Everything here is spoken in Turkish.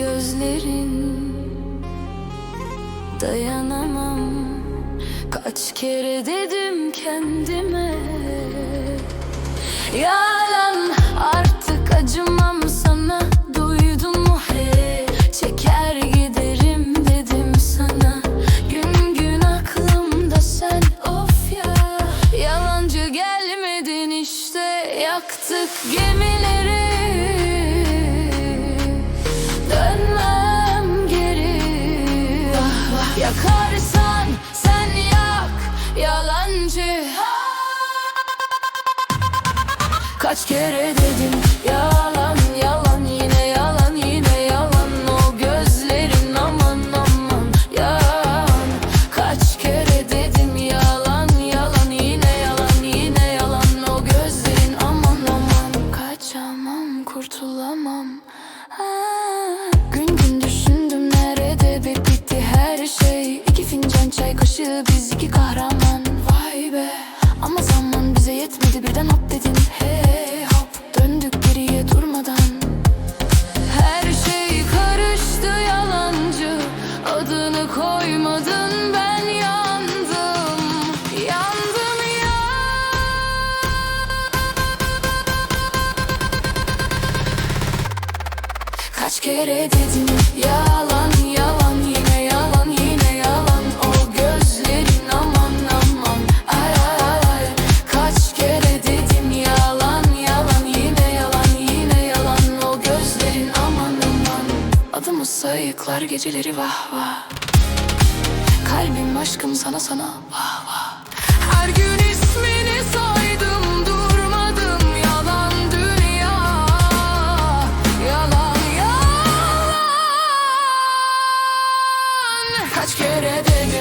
gözlerin. Dayanamam. Kaç kere dedim kendime. Yalan artık acımam sana. Duydun mu? He Çeker giderim dedim sana. Gün gün aklımda sen of ya. Yalancı gelmedin işte Yaktık gemileri Kaç kere dedim yalan yalan yine yalan yine yalan. O gözlerin aman aman yalan. Kaç kere dedim yalan yalan yine yalan yine yalan. O gözlerin aman aman. Kaçamam kurtulamam. Ah, Gün gün düşündüm nerede be bitti her şey. İki fincan çay kaşığı biz iki kahraman. Vay be ama zaman bize yetmedi birden hop dedin. Hey Kaç kere dedim. Yalan yalan yine yalan yine yalan. O gözlerin aman aman. Ay ay ay Kaç kere dedim yalan yalan yine yalan yine yalan. O gözlerin aman aman. Adımı sayıklar geceleri vah vah. Kalbim aşkım sana sana vah vah kaç kere denedim